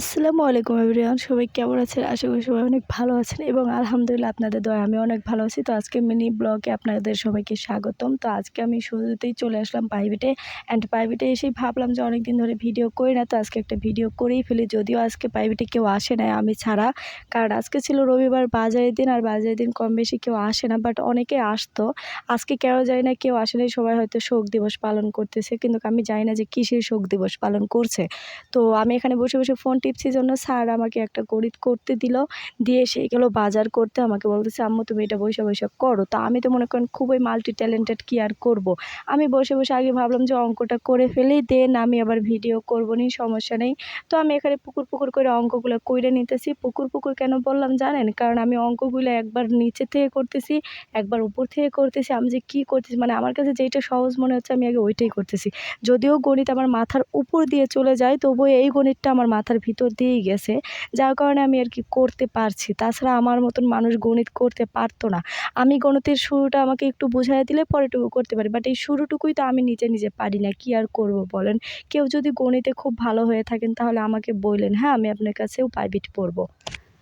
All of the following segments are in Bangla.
আসসালামু আলাইকুম এভরিওয়ান সবাই কেমন আছেন? আশা করি সবাই অনেক ভালো আছেন এবং আলহামদুলিল্লাহ আপনাদের দয়া আমি অনেক ভালো আছি। তো আজকে মিনি ব্লগে আপনাদের সবাইকে স্বাগতম। তো আজকে আমি শুরুতেই চলে আসলাম প্রাইভেটে অ্যান্ড প্রাইভেটে এসেই ভাবলাম যে অনেক দিন ধরে ভিডিও করি না, তো আজকে একটা ভিডিও করেই ফেলি। যদিও আজকে প্রাইভেটে কেউ আসে না আমি ছাড়া, কারণ আজকে ছিল রবিবার, বাজারের দিন আর বাজারের দিন কম বেশি কেউ আসে না বাট অনেকে আসতো। আজকে কেন যায় না, কেউ আসে নাই, সবাই হয়তো শোক দিবস পালন করতেছে, কিন্তু আমি জানি না যে কিসের শোক দিবস পালন করছে। তো আমি এখানে বসে বসে ফোন টিপসি জন্য স্যার আমাকে একটা গণিত করতে দিল। দিয়ে সে গেলো বাজার করতে আমাকে বলতেছে, আম্মু, তুমি এটা বসে বসে করো। তা আমি তো মনে করেন খুবই মাল্টি ট্যালেন্টেড কি আর করব। আমি বসে বসে আগে ভাবলাম যে অঙ্কটা করে ফেলেই দেন আমি আবার ভিডিও করব নি সমস্যা নেই। তো আমি এখানে পুকুর পুকুর করে অঙ্কগুলো কইরে নিতেছি। পুকুর পুকুর কেন বললাম জানেন? কারণ আমি অঙ্কগুলো একবার নিচে থেকে করতেছি, একবার উপর থেকে করতেছি, আমি যে কী করতেছি মানে আমার কাছে যেইটা সহজ মনে হচ্ছে, আমি আগে ওইটাই করতেছি। যদিও গণিত আমার মাথার উপর দিয়ে চলে যায়, তবুও এই গণিতটা আমার মাথার ভিতর দিয়েই গেছে। যার কারণে আমি আর কি করতে পারছি। তাছাড়া আমার মতন মানুষ গণিত করতে পারতো না। আমি গণিতের শুরুটা আমাকে একটু বুঝাই দিলে পরেটুকু করতে পারি। বাট এই শুরুটুকুই তো আমি নিজে নিজে পারি না। কি আর করব বলেন? কেউ যদি গণিতে খুব ভালো হয়ে থাকেন তাহলে আমাকে বললেন হ্যাঁ আমি আপনার কাছেও প্রাইভেট পড়ব।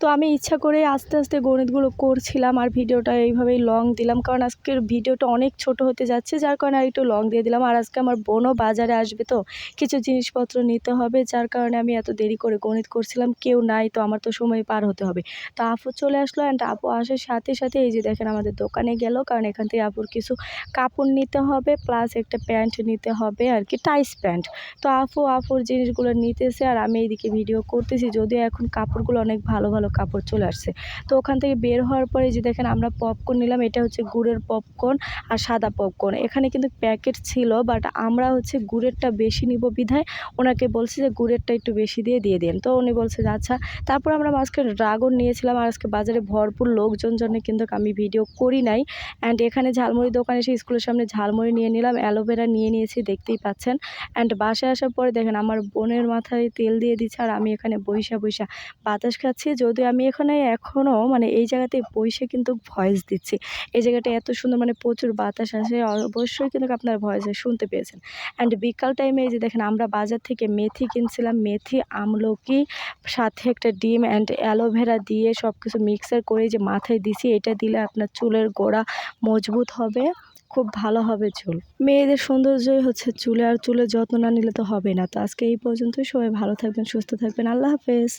তো আমি ইচ্ছা করে আস্তে আস্তে গণিতগুলো করছিলাম আর ভিডিওটা এইভাবেই লং দিলাম। কারণ আজকের ভিডিওটা অনেক ছোট হতে যাচ্ছে, যার কারণে আর একটু লং দিয়ে দিলাম। আর আজকে আমার বোনও বাজারে আসবে তো, কিছু জিনিসপত্র নিতে হবে, যার কারণে আমি এত দেরি করে গণিত করছিলাম। কেউ নাই তো আমার তো সময় পার হতে হবে। তো আপু চলে আসলো অ্যান্ড আপু আসার সাথে সাথে এই যে দেখেন আমাদের দোকানে গেল। কারণ এখান থেকে আপুর কিছু কাপড় নিতে হবে প্লাস একটা প্যান্ট নিতে হবে আর কি টাইস প্যান্ট তো আপু, আপুর জিনিসগুলো নিতেছে আর আমি এইদিকে ভিডিও করতেছি। যদিও এখন কাপড়গুলো অনেক ভালো ভালো কাপড় চলে আসছে। তো ওখান থেকে বের হওয়ার পরে যে দেখেন আমরা পপকর্ন নিলাম, এটা হচ্ছে গুড়ের পপকর্ন আর সাদা পপকর্ন এখানে কিন্তু প্যাকেট ছিল বাট আমরা হচ্ছে গুড়েরটা বেশি নিব বিধায় ওনাকে বলছি যে গুড়েরটা একটু বেশি দিয়ে দিয়ে দিন। তো উনি বলছে আচ্ছা তারপর আমরা মাঝখানে ড্রাগন নিয়েছিলাম আর আজকে বাজারে ভরপুর লোকজন জন্য কিন্তু আমি ভিডিও করি নাই। অ্যান্ড এখানে ঝালমুড়ি দোকানে এসে স্কুলের সামনে ঝালমুড়ি নিয়ে নিলাম, অ্যালোভেরা নিয়ে নিয়েছি, দেখতেই পাচ্ছেন। অ্যান্ড বাসায় আসার পরে দেখেন আমার বোনের মাথায় তেল দিয়ে দিচ্ছে আর আমি এখানে বৈশা বৈশা বাতাস খাচ্ছি যদি আমি এখানে এখনও মানে এই জায়গাতে বসে কিন্তু ভয়েস দিচ্ছি। এই জায়গাটা এত সুন্দর মানে প্রচুর বাতাস আসে, অবশ্যই কিন্তু আপনার ভয়েসে শুনতে পেয়েছেন। অ্যান্ড বিকাল টাইমে এই যে দেখেন, আমরা বাজার থেকে মেথি কিনছিলাম, মেথি, আমলকি, সাথে একটা ডিম অ্যান্ড অ্যালোভেরা দিয়ে সব কিছু মিক্সার করে যে মাথায় দিছি, এটা দিলে আপনার চুলের গোড়া মজবুত হবে, খুব ভালো হবে চুল। মেয়েদের সৌন্দর্যই হচ্ছে চুলে, আর চুলের যত্ন না নিলে তো হবে না। তো আজকে এই পর্যন্তই, সবাই ভালো থাকবেন, সুস্থ থাকবেন, আল্লাহ হাফেজ।